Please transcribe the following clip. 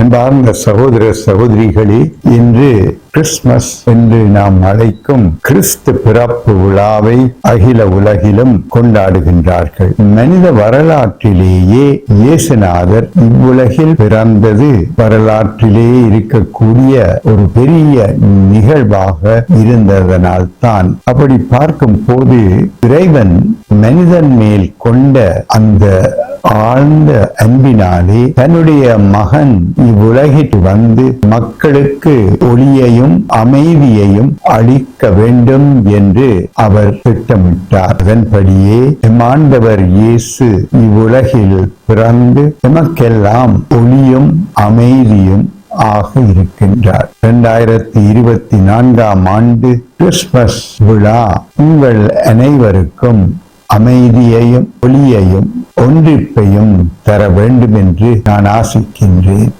அன்பார்ந்த சகோதர சகோதரிகளே இன்று கிறிஸ்துமஸ் என்று நாம் அழைக்கும் கிறிஸ்து பிறப்பு விழாவை அகில உலகிலும் கொண்டாடுகின்றார்கள். மனித வரலாற்றிலேயே இயேசுநாதர் இவ்வுலகில் பிறந்தது. வரலாற்றிலே இருக்கக்கூடிய ஒரு பெரிய நிகழ்வாக இருந்ததனால் தான் அப்படி பார்க்கும் போது இறைவன் மனிதன் மேல் கொண்ட அந்த ஆழ்ந்த அன்பினாலே தன்னுடைய மகன் இவ்வுலகிற்கு வந்து மக்களுக்கு ஒளியையும் அமைதியையும் அளிக்க வேண்டும் என்று அவர் திட்டமிட்டார். அதன்படியே எம்மாண்டவர் இயேசு இவ்வுலகில் பிறந்து எமக்கெல்லாம் ஒளியும் அமைதியும் ஆக இருக்கின்றார். இரண்டாயிரத்தி இருபத்தி நான்காம் ஆண்டு கிறிஸ்துமஸ் விழா. உங்கள் அனைவருக்கும் அமைதியையும் ஒளியையும் ஒன்றிப்பையும் தர வேண்டும் என்று நான் ஆசிக்கின்றேன்.